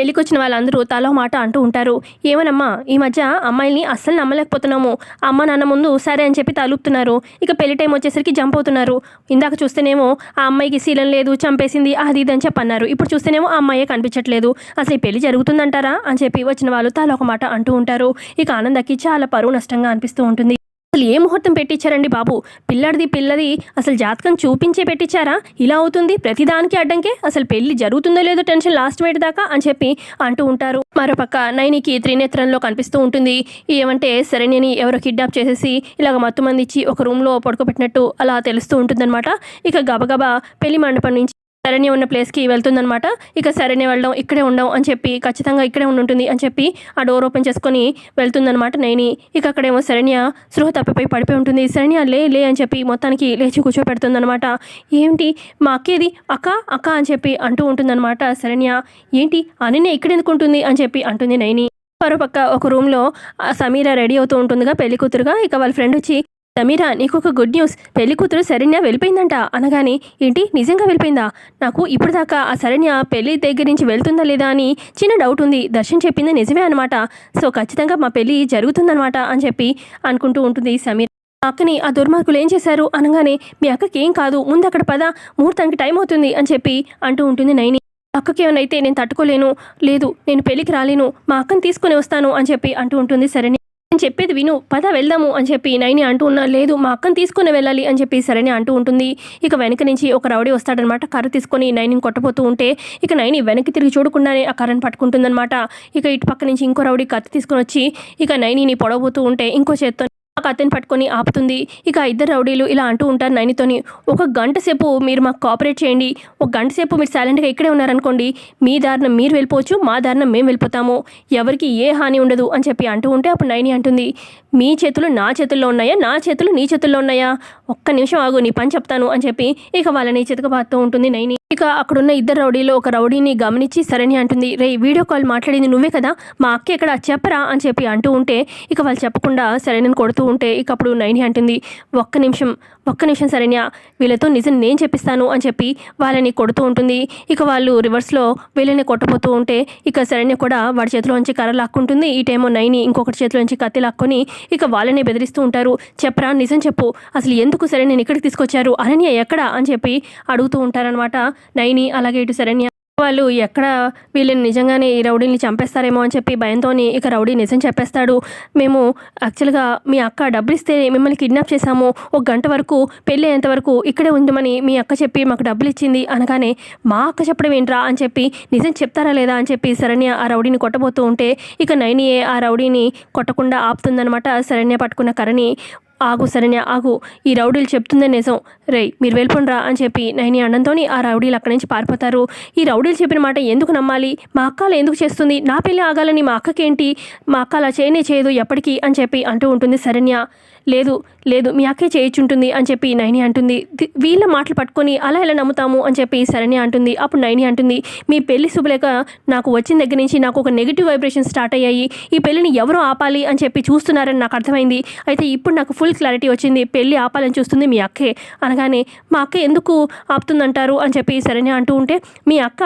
పెళ్ళికొచ్చిన వాళ్ళందరూ తలో మాట అంటూ ఉంటారు. ఏమనమ్మా ఈ మధ్య అమ్మాయిల్ని అస్సలు నమ్మలేకపోతున్నాము. అమ్మ నాన్న ముందు సరే అని చెప్పి తలుపుతున్నారు. ఇక పెళ్ళి టైం వచ్చేసరికి జంప్ అవుతున్నారు. ఇందాక చూస్తేనేమో ఆ అమ్మాయికి శీలం లేదు చంపేసింది అది ఇది అని చెప్పి అన్నారు ఇప్పుడు చూస్తేనేమో ఆ అమ్మాయే కనిపించట్లేదు. అసలు ఈ పెళ్ళి జరుగుతుందంటారా? అని చెప్పి వచ్చిన వాళ్ళు తలో ఒక మాట అంటూ ఉంటారు. ఇక ఆనందకి చాలా పరువు నష్టంగా అనిపిస్తూ ఉంటుంది. అసలు ఏ ముహూర్తం పెట్టించారండి బాబు? పిల్లడిది పిల్లది అసలు జాతకం చూపించే పెట్టించారా? ఇలా అవుతుంది? ప్రతిదానికి అడ్డంకే? అసలు పెళ్ళి జరుగుతుందో లేదో టెన్షన్ లాస్ట్ మినిట్ దాకా అని చెప్పి అంటూ ఉంటారు. మరోపక్క నైనికి త్రినేత్రంలో కనిపిస్తూ ఉంటుంది. ఏమంటే శరణ్యని ఎవరో కిడ్నాప్ చేసేసి ఇలాగ మత్తు మంది ఇచ్చి ఒక రూమ్లో పడుకోబెట్టినట్టు అలా తెలుస్తూ ఉంటుందన్నమాట. ఇక గబగబా పెళ్ళి మండపం నుంచి శరణ్య ఉన్న ప్లేస్కి వెళ్తుందనమాట ఇక శరణ్య వెళ్ళడం ఇక్కడే ఉండవు అని చెప్పి ఖచ్చితంగా ఇక్కడే ఉండుంటుంది అని చెప్పి ఆ డోర్ ఓపెన్ చేసుకొని వెళ్తుందనమాట నైని. ఇక అక్కడేమో శరణ్య సృహ తప్పిపోయి పడిపోయి ఉంటుంది. శరణ్య లే లే అని చెప్పి మొత్తానికి లేచి కూర్చోపెడుతుందనమాట ఏంటి మా అక్కేది? అక్క అక్క అని చెప్పి అంటూ ఉంటుందన్నమాట శరణ్య. ఏంటి? అనన్య ఇక్కడ ఎందుకు ఉంటుంది? అని చెప్పి అంటుంది నైని. మరోపక్క ఒక రూమ్లో సమీర రెడీ అవుతూ ఉంటుందిగా పెళ్ళి కూతురుగా ఇక వాళ్ళ ఫ్రెండ్ వచ్చి సమీరా నీకు ఒక గుడ్ న్యూస్ పెళ్ళి కూతురు శరణ్య వెళ్ళిపోయిందంట. అనగానే ఏంటి? నిజంగా వెళ్ళిపోయిందా? నాకు ఇప్పుడు దాకా ఆ శరణ్య పెళ్ళి దగ్గర నుంచి వెళ్తుందా లేదా అని చిన్న డౌట్ ఉంది. దర్శన్ చెప్పింది నిజమే అనమాట సో ఖచ్చితంగా మా పెళ్ళి జరుగుతుందనమాట అని చెప్పి అనుకుంటూ ఉంటుంది సమీర. అక్కని ఆ దుర్మార్గులు ఏం చేశారు? అనగానే మీ అక్కకి ఏం కాదు. ముందు అక్కడ పద. ముహూర్తానికి టైం అవుతుంది అని చెప్పి అంటూ ఉంటుంది నైని. అక్కకి ఏమైనా అయితే నేను తట్టుకోలేను. లేదు నేను పెళ్ళికి రాలేను. మా అక్కని తీసుకొని వస్తాను అని చెప్పి అంటూ ఉంటుంది శరణ్య. నేను చెప్పేది విను. పద వెళ్దాము అని చెప్పి నైని అంటూ ఉన్నా లేదు మా అక్కను తీసుకుని వెళ్ళాలి అని చెప్పి సరేనే అంటూ ఉంటుంది. ఇక వెనక నుంచి ఒక రౌడీ వస్తాడనమాట. కర్ర తీసుకొని నైనిని కొట్టబోతూ ఉంటే ఇక నైని వెనక్కి తిరిగి చూడకుండానే ఆ కర్రను పట్టుకుంటుందన్నమాట ఇక ఇటు పక్క నుంచి ఇంకో రౌడీ కత్తి తీసుకొని వచ్చి ఇక నైనిని పొడవబోతూ ఉంటే ఇంకో చేత్తో ఆ కత్తిని పట్టుకొని ఆపుతుంది. ఇక ఇద్దరు రౌడీలు ఇలా అంటూ ఉంటారు నైనితోని. ఒక గంట సేపు మీరు మాకు కోఆపరేట్ చేయండి. ఒక గంట సేపు మీరు సైలెంట్గా ఇక్కడే ఉన్నారనుకోండి మీ దారిన మీరు వెళ్ళిపోవచ్చు మా దారిన మేము వెళ్ళిపోతాము. ఎవరికి ఏ హాని ఉండదు అని చెప్పి అంటూ ఉంటే అప్పుడు నైని అంటుంది మీ చేతులు నా చేతుల్లో ఉన్నాయా? నా చేతులు నీ చేతుల్లో ఉన్నాయా? ఒక్క నిమిషం ఆగు నీ పని చెప్తాను అని చెప్పి ఇక వాళ్ళని చితకబాత్తూ ఉంటుంది నైని. ఇక అక్కడున్న ఇద్దరు రౌడీలో ఒక రౌడీని గమనించి సరణి అంటుంది. రే వీడియో కాల్ మాట్లాడింది నువ్వే కదా? మా అక్క ఇక్కడ చెప్పరా అని చెప్పి అంటూ ఉంటే ఇక వాళ్ళు చెప్పకుండా సరైనని కొడుతూ ఉంటే ఇక అప్పుడు నైని అంటుంది ఒక్క నిమిషం ఒక్క నిమిషం శరణ్య వీళ్ళతో నిజం నేను చెప్పిస్తాను అని చెప్పి వాళ్ళని కొడుతూ ఉంటుంది. ఇక వాళ్ళు రివర్స్లో వీళ్ళని కొట్టబోతూ ఉంటే ఇక శరణ్య కూడా వాడి చేతిలోంచి కర్ర లాక్కుంటుంది. ఈ టైమో నైని ఇంకొకటి చేతిలోంచి కత్తి లాక్కొని ఇక వాళ్ళని బెదిరిస్తూ ఉంటారు. చెప్పరా నిజం చెప్పు. అసలు ఎందుకు సరే నేను ఇక్కడికి తీసుకొచ్చారు? అనన్య ఎక్కడ? అని చెప్పి అడుగుతూ ఉంటారనమాట నైని అలాగే ఇటు శరణ్య. వాళ్ళు ఎక్కడ వీళ్ళని నిజంగానే ఈ రౌడీని చంపేస్తారేమో అని చెప్పి భయంతోని ఇక రౌడీ నిజం చెప్పేస్తాడు. మేము యాక్చువల్గా మీ అక్క డబ్బులు ఇస్తే మిమ్మల్ని కిడ్నాప్ చేశాము. ఒక గంట వరకు పెళ్ళి అయ్యేంత వరకు ఇక్కడే ఉండమని మీ అక్క చెప్పి మాకు డబ్బులు ఇచ్చింది అనగానే మా అక్క చెప్పడం ఏంట్రా అని చెప్పి నిజం చెప్తారా లేదా అని చెప్పి శరణ్య ఆ రౌడీని కొట్టబోతూ ఉంటే ఇక నైనియే ఆ రౌడీని కొట్టకుండా ఆపుతుందనమాట శరణ్య పట్టుకున్న కరణి ఆగు శరణ్య ఆగు. ఈ రౌడీలు చెప్తుందే నిజం. రేయ్ మీరు వెళ్ళిపోండిరా అని చెప్పి నైని అన్నంతోని ఆ రౌడీలు అక్కడి నుంచి పారిపోతారు. ఈ రౌడీలు చెప్పిన మాట ఎందుకు నమ్మాలి? మా అక్కలు ఎందుకు చేస్తుంది? నా పెళ్ళి ఆగాలని మా అక్కకేంటి? మా అక్క అలా చేయనే చేయదు ఎప్పటికీ అని చెప్పి అంటూ ఉంటుంది శరణ్య. లేదు లేదు మీ అక్కే చేయించుంటుంది అని చెప్పి నైని అంటుంది. వీళ్ళ మాటలు పట్టుకొని అలా ఎలా నమ్ముతాము అని చెప్పి సరణి అంటుంది. అప్పుడు నైని అంటుంది మీ పెళ్ళి శుభలేక నాకు వచ్చిన దగ్గర నుంచి నాకు ఒక నెగిటివ్ వైబ్రేషన్ స్టార్ట్ అయ్యాయి. ఈ పెళ్ళిని ఎవరు ఆపాలి అని చెప్పి చూస్తున్నారని నాకు అర్థమైంది. అయితే ఇప్పుడు నాకు ఫుల్ క్లారిటీ వచ్చింది. పెళ్ళి ఆపాలని చూస్తుంది మీ అక్కే. అనగానే మా అక్క ఎందుకు ఆపుతుందంటారు అని చెప్పి సరణి అంటూ ఉంటే మీ అక్క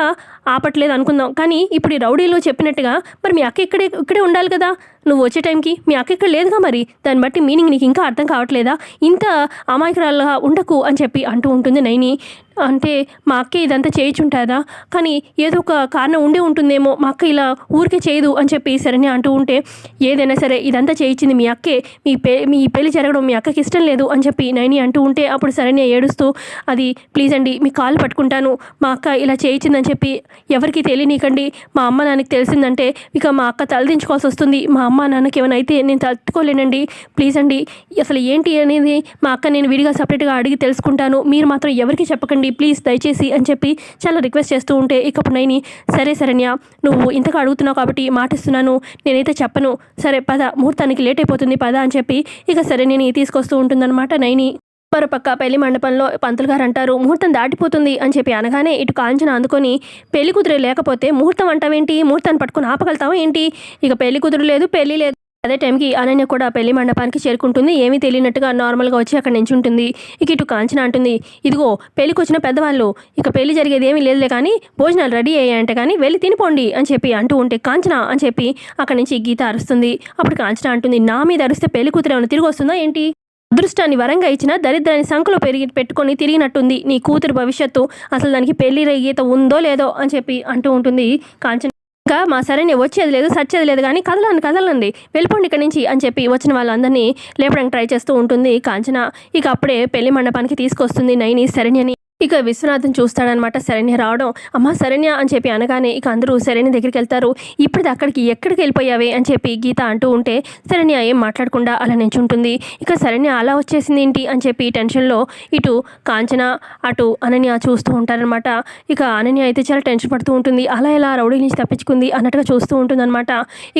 ఆపట్లేదు అనుకుందాం. కానీ ఇప్పుడు ఈ రౌడీలో చెప్పినట్టుగా మరి మీ అక్క ఇక్కడే ఇక్కడే ఉండాలి కదా? నువ్వు వచ్చే టైంకి మీ అక్క ఇక్కడ లేదుగా మరి? దాన్ని బట్టి మీనింగ్ నీకు ఇంకా అర్థం కావట్లేదా? ఇంత అమాయకురాలుగా ఉండకు అని చెప్పి అంటూ ఉంటుంది నైని. అంటే మా అక్క ఇదంతా చేయించుంటుందా? కానీ ఏదో ఒక కారణం ఉండే ఉంటుందేమో మా అక్క ఇలా ఊరికే చేయదు అని చెప్పి శరణ్య అంటూ ఉంటే ఏదైనా సరే ఇదంతా చేయించింది మీ అక్కే మీ పే మీ పెళ్ళి జరగడం మీ అక్కకి ఇష్టం లేదు అని చెప్పి నైని అంటూ ఉంటే అప్పుడు సరైన ఏడుస్తూ అది ప్లీజ్ అండి మీ కాలు పట్టుకుంటాను మా అక్క ఇలా చేయించిందని చెప్పి ఎవరికి తెలియనీకండి మా అమ్మ నాన్నకి తెలిసిందంటే ఇక మా అక్క తలదించుకోవాల్సి వస్తుంది మా అమ్మ నాన్నకి ఏమైనా అయితే నేను తట్టుకోలేనండి ప్లీజ్ అండి అసలు ఏంటి అనేది మా అక్క నేను విడిగా సపరేట్గా అడిగి తెలుసుకుంటాను మీరు మాత్రం ఎవరికి చెప్పకండి ప్లీజ్ దయచేసి అని చెప్పి చాలా రిక్వెస్ట్ చేస్తూ ఉంటే ఇకప్పుడు నైని సరే శరణ్య నువ్వు ఇంతగా అడుగుతున్నావు కాబట్టి మాటిస్తున్నాను నేనైతే చెప్పను. సరే పద ముహూర్తానికి లేట్ అయిపోతుంది పద అని చెప్పి ఇక సరే నేను తీసుకొస్తూ ఉంటుందన్నమాట నైని. మరోపక్క పెళ్ళి మండపంలో పంతులు గారు అంటారు ముహూర్తం దాటిపోతుంది అని చెప్పి అనగానే ఇటు కాంచన అందుకొని పెళ్ళి కుదురు లేకపోతే ముహూర్తం అంటావేంటి? ముహూర్తాన్ని పట్టుకొని ఆపగలుగుతావా ఏంటి? ఇక పెళ్ళి కుదురు లేదు పెళ్ళి లేదు. అదే టైంకి అనన్య కూడా పెళ్ళి మండపానికి చేరుకుంటుంది. ఏమీ తెలియనట్టుగా నార్మల్గా వచ్చి అక్కడ నించుంటుంది. ఇక ఇటు కాంచన అంటుంది ఇదిగో పెళ్ళికి వచ్చిన పెద్దవాళ్ళు. ఇక పెళ్ళి జరిగేది ఏమీ లేదులే కానీ భోజనాలు రెడీ అయ్యాయంట కానీ వెళ్ళి తినిపోండి అని చెప్పి అంటూ ఉంటే కాంచన అని చెప్పి అక్కడి నుంచి గీత అరుస్తుంది. అప్పుడు కాంచన అంటుంది నా మీద అరిస్తే పెళ్ళి కూతురు ఏమైనా తిరిగి వస్తుందా? ఏంటి? అదృష్టాన్ని వరంగా ఇచ్చిన దరిద్రాన్ని సంఖలో పెరిగి పెట్టుకొని తిరిగినట్టుంది. నీ కూతురు భవిష్యత్తు అసలు దానికి పెళ్ళి గీత ఉందో లేదో అని చెప్పి అంటూ ఉంటుంది కాంచన. ఇంకా మా సరైన వచ్చేది లేదు సచ్చేది లేదు కానీ కదలండి కదలండి. వెళ్ళిపోండి ఇక్కడి నుంచి అని చెప్పి వచ్చిన వాళ్ళందరినీ లేపడానికి ట్రై చేస్తూ ఉంటుంది కాంచన. ఇక అప్పుడే పెళ్ళి మండపానికి తీసుకొస్తుంది నైని శరణ్యని. ఇక విశ్వనాథన్ చూస్తాడనమాట శరణ్య రావడం. అమ్మ శరణ్య అని చెప్పి అనగానే ఇక అందరూ శరణ్య దగ్గరికి వెళ్తారు. ఇప్పుడు అక్కడికి ఎక్కడికి వెళ్ళిపోయావే అని చెప్పి గీత అంటూ ఉంటే శరణ్య ఏం మాట్లాడకుండా అలా నించుంటుంది. ఇక శరణ్య అలా వచ్చేసింది ఏంటి అని చెప్పి టెన్షన్లో ఇటు కాంచన అటు అనన్య చూస్తూ ఉంటారనమాట. ఇక అనన్య అయితే చాలా టెన్షన్ పడుతూ ఉంటుంది. అలా ఎలా రౌడీ నుంచి తప్పించుకుంది అన్నట్టుగా చూస్తూ ఉంటుందన్నమాట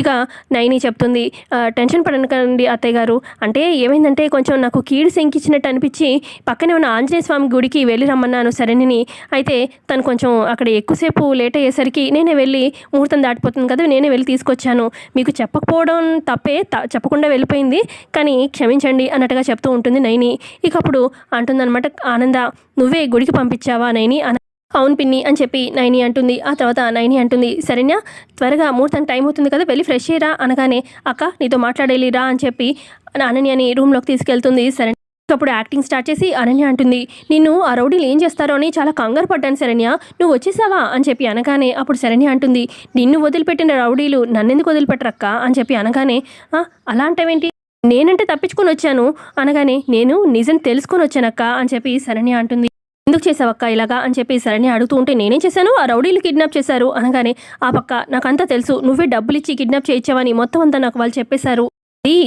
ఇక నైని చెప్తుంది టెన్షన్ పడనకండి అత్తయ్య గారు. అంటే ఏమైందంటే కొంచెం నాకు కీడు శంకించినట్టు అనిపించి పక్కనే ఉన్న ఆంజనేయ స్వామి గుడికి వెళ్ళి రమ్మన్నాను సరేనని అయితే తను కొంచెం అక్కడ ఎక్కువసేపు లేట్ అయ్యేసరికి నేనే వెళ్ళి ముహూర్తం దాటిపోతుంది కదా నేనే వెళ్ళి తీసుకొచ్చాను. మీకు చెప్పకపోవడం తప్పే త- చెప్పకుండా వెళ్ళిపోయింది. కానీ క్షమించండి అన్నట్టుగా చెప్తూ ఉంటుంది నైని. ఇక అప్పుడు అంటుందన్నమాట ఆనంద నువ్వే గుడికి పంపించావా నైని? అన అవును పిన్ని అని చెప్పి నైని అంటుంది. ఆ తర్వాత నైని అంటుంది సరేనా త్వరగా ముహూర్తం టైం అవుతుంది కదా వెళ్ళి ఫ్రెష్ అయ్యరా అనగానే అక్క నీతో మాట్లాడేలిరా అని చెప్పి అనన్యని రూమ్లోకి తీసుకెళ్తుంది. సరే అప్పుడు యాక్టింగ్ స్టార్ట్ చేసి అనన్య అంటుంది నిన్ను ఆ రౌడీలు ఏం చేస్తారో అని చాలా కంగారు పడ్డాను శరణ్య. నువ్వు వచ్చేసావా? అని చెప్పి అనగానే అప్పుడు శరణ్య అంటుంది నిన్ను వదిలిపెట్టిన రౌడీలు నన్నెందుకు వదిలిపెట్టరక్క? అని చెప్పి అనగానే "ఆ, అలా అంటావేంటి నేనంటే తప్పించుకొని వచ్చాను. అనగానే నేను నిజం తెలుసుకొని వచ్చానక్క? అని చెప్పి శరణ్య అంటుంది ఎందుకు చేసావక్క ఇలాగా? అని చెప్పి శరణ్య అడుగుతూ ఉంటే నేనేం చేశాను? ఆ రౌడీలు కిడ్నాప్ చేశారు. అనగానే ఆ పక్క నాకంతా తెలుసు. నువ్వే డబ్బులు ఇచ్చి కిడ్నాప్ చేయించావని మొత్తం అంతా నాకు వాళ్ళు చెప్పేశారు.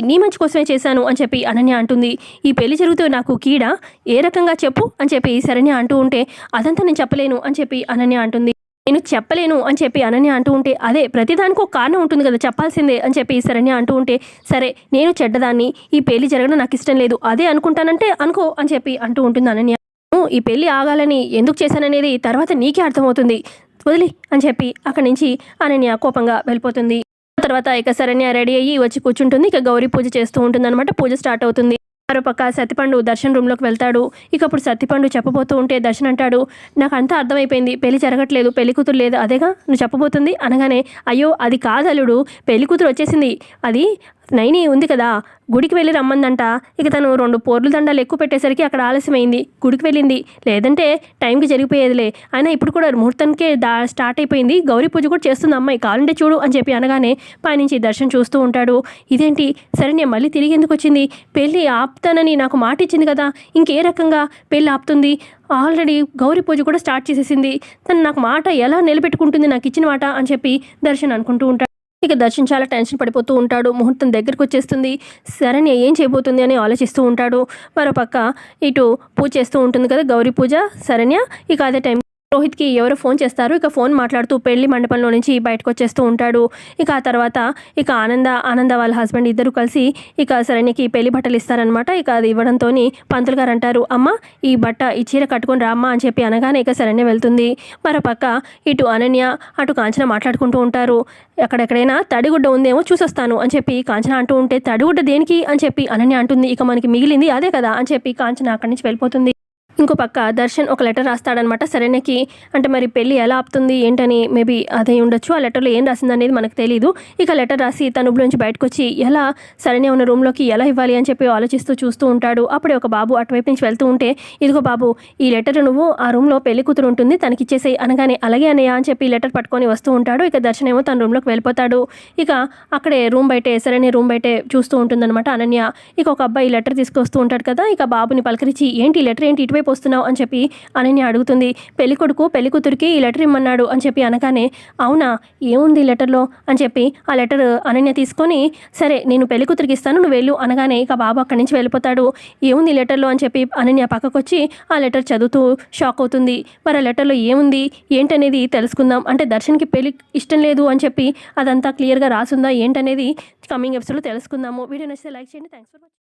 నీ మంచి కోసమే చేశాను అని చెప్పి అనన్య అంటుంది. ఈ పెళ్ళి జరుగుతూ నాకు కీడ ఏ రకంగా చెప్పు అని చెప్పి శరణ్య అంటూ ఉంటే అదంతా నేను చెప్పలేను అని చెప్పి అనన్య అంటుంది. నేను చెప్పలేను అని చెప్పి అనన్య అంటూ ఉంటే అదే ప్రతిదానికి ఒక కారణం ఉంటుంది కదా చెప్పాల్సిందే అని చెప్పి శరణ్య అంటూ ఉంటే సరే నేను చెడ్డదాన్ని ఈ పెళ్ళి జరగడం నాకు ఇష్టం లేదు అదే అనుకుంటానంటే అనుకో అని చెప్పి అంటూ ఉంటుంది అనన్య. "నేను ఈ పెళ్ళి ఆగాలని ఎందుకు చేశాననేది తర్వాత నీకే అర్థమవుతుంది వదిలి అని చెప్పి అక్కడి నుంచి అనన్య కోపంగా వెళ్ళిపోతుంది. తర్వాత ఇక శరణ్య రెడీ అయ్యి వచ్చి కూర్చుంటుంది. ఇక గౌరీ పూజ చేస్తూ ఉంటుంది అనమాట పూజ స్టార్ట్ అవుతుంది. మరోపక్క సతిపండు దర్శన్ రూమ్లోకి వెళ్తాడు. ఇక అప్పుడు సత్తిపండు చెప్పబోతూ ఉంటే దర్శన్ అంటాడు నాకు అంతా అర్థమైపోయింది. పెళ్ళి జరగట్లేదు. పెళ్ళి కూతురు లేదు. అదేగా? నువ్వు చెప్పబోతుంది? అనగానే అయ్యో అది కాదు అల్లుడు పెళ్ళి కూతురు వచ్చేసింది. అది నైని ఉంది కదా గుడికి వెళ్ళి రమ్మందంట. ఇక తను రెండు పోర్లు దండాలు ఎక్కువ పెట్టేసరికి అక్కడ ఆలస్యమైంది. గుడికి వెళ్ళింది. లేదంటే టైంకి జరిగిపోయేదిలే. అయినా ఇప్పుడు కూడా ముహూర్తానికే దా స్టార్ట్ అయిపోయింది. గౌరీ పూజ కూడా చేస్తుంది అమ్మాయి. కావాలంటే చూడు అని చెప్పి అనగానే పైనుంచి దర్శనం చూస్తూ ఉంటాడు. ఇదేంటి? సరే నేను మళ్ళీ తిరిగి ఎందుకు వచ్చింది? పెళ్ళి ఆపుతానని నాకు మాట ఇచ్చింది కదా. ఇంకే రకంగా పెళ్ళి ఆపుతుంది. ఆల్రెడీ గౌరీ పూజ కూడా స్టార్ట్ చేసేసింది. తను నాకు మాట ఎలా నిలబెట్టుకుంటుంది నాకు ఇచ్చిన మాట అని చెప్పి దర్శన్ అనుకుంటూ ఉంటాడు. ఇక దర్శన్ చాలా టెన్షన్ పడిపోతూ ఉంటాడు. ముహూర్తం దగ్గరికి వచ్చేస్తుంది. శరణ్య ఏం చేయబోతుంది అని ఆలోచిస్తూ ఉంటాడు. మరోపక్క ఇటు పూజ చేస్తూ ఉంటుంది కదా గౌరీ పూజ శరణ్య ఇక అదే టైం రోహిత్కి ఎవరో ఫోన్ చేస్తారు? ఇక ఫోన్ మాట్లాడుతూ పెళ్ళి మండపంలో నుంచి బయటకు వచ్చేస్తూ ఉంటాడు. ఇక ఆ తర్వాత ఇక ఆనంద ఆనంద వాళ్ళ హస్బెండ్ ఇద్దరు కలిసి ఇక శరణ్యకి పెళ్ళి బట్టలు ఇస్తారనమాట ఇక అది ఇవ్వడంతో పంతులు గారు అంటారు అమ్మ ఈ బట్ట ఈ చీర కట్టుకొని రామ్మా అని చెప్పి అనగానే ఇక శరణ్య వెళ్తుంది. మరోపక్క ఇటు అనన్య అటు కాంచన మాట్లాడుకుంటూ ఉంటారు. ఎక్కడెక్కడైనా తడిగుడ్డ ఉందేమో చూసొస్తాను అని చెప్పి కాంచన అంటూ ఉంటే తడిగుడ్డ దేనికి? అని చెప్పి అనన్య అంటుంది. ఇక మనకి మిగిలింది అదే కదా అని చెప్పి కాంచన అక్కడి నుంచి వెళ్ళిపోతుంది. ఇంకో పక్క దర్శన్ ఒక లెటర్ రాస్తాడనమాట. సరేనకి అంటే మరి పెళ్ళి ఎలా ఆపుతుంది ఏంటని మేబీ అదే ఉండొచ్చు. ఆ లెటర్లో ఏం రాసింది అనేది మనకు తెలియదు ఇక లెటర్ రాసి తన నుంచి బయటకు వచ్చి ఎలా సరైన ఉన్న రూమ్లోకి ఎలా ఇవ్వాలి అని చెప్పి ఆలోచిస్తూ చూస్తూ ఉంటాడు. అప్పుడే ఒక బాబు అటువైపు నుంచి వెళ్తూ ఉంటే ఇదిగో బాబు ఈ లెటర్ నువ్వు ఆ రూమ్లో పెళ్ళి కూతురు ఉంటుంది తనకి ఇచ్చేసేయి అనగానే అలాగే అన్నయ్య అని చెప్పి లెటర్ పట్టుకొని వస్తూ ఉంటాడు. ఇక దర్శన్ ఏమో తన రూమ్లోకి వెళ్ళిపోతాడు. ఇక అక్కడే రూమ్ బయటే సరైన రూమ్ బయటే చూస్తూ ఉంటుందన్నమాట అనన్య. ఇక ఒక అబ్బాయి లెటర్ తీసుకొస్తూ ఉంటాడు కదా ఇక బాబుని పలకరించి ఏంటి లెటర్? ఏంటి? ఇటువైపు వస్తున్నావు అని చెప్పి అనన్య అడుగుతుంది. పెళ్ళి కొడుకు పెళ్ళి కూతురికి ఈ లెటర్ ఇమ్మన్నాడు అని చెప్పి అనగానే అవునా ఏముంది ఈ లెటర్లో? అని చెప్పి ఆ లెటర్ అనన్య తీసుకొని సరే నేను పెళ్ళి కూతురికి ఇస్తాను నువ్వు వెళ్ళు. అనగానే ఇక బాబు అక్కడి నుంచి వెళ్ళిపోతాడు. ఏముంది ఈ లెటర్లో? అని చెప్పి అనన్య పక్కకు వచ్చి ఆ లెటర్ చదువుతూ షాక్ అవుతుంది. మరి ఆ లెటర్లో ఏముంది? ఏంటనేది తెలుసుకుందాం. అంటే దర్శన్కి పెళ్ళి ఇష్టం లేదు అని చెప్పి అదంతా క్లియర్గా రాసుందా? ఏంటనేది కమింగ్ ఎపిసోడ్లో తెలుసుకుందాము. వీడియో నచ్చితే లైక్ చేయండి. Thanks for watching.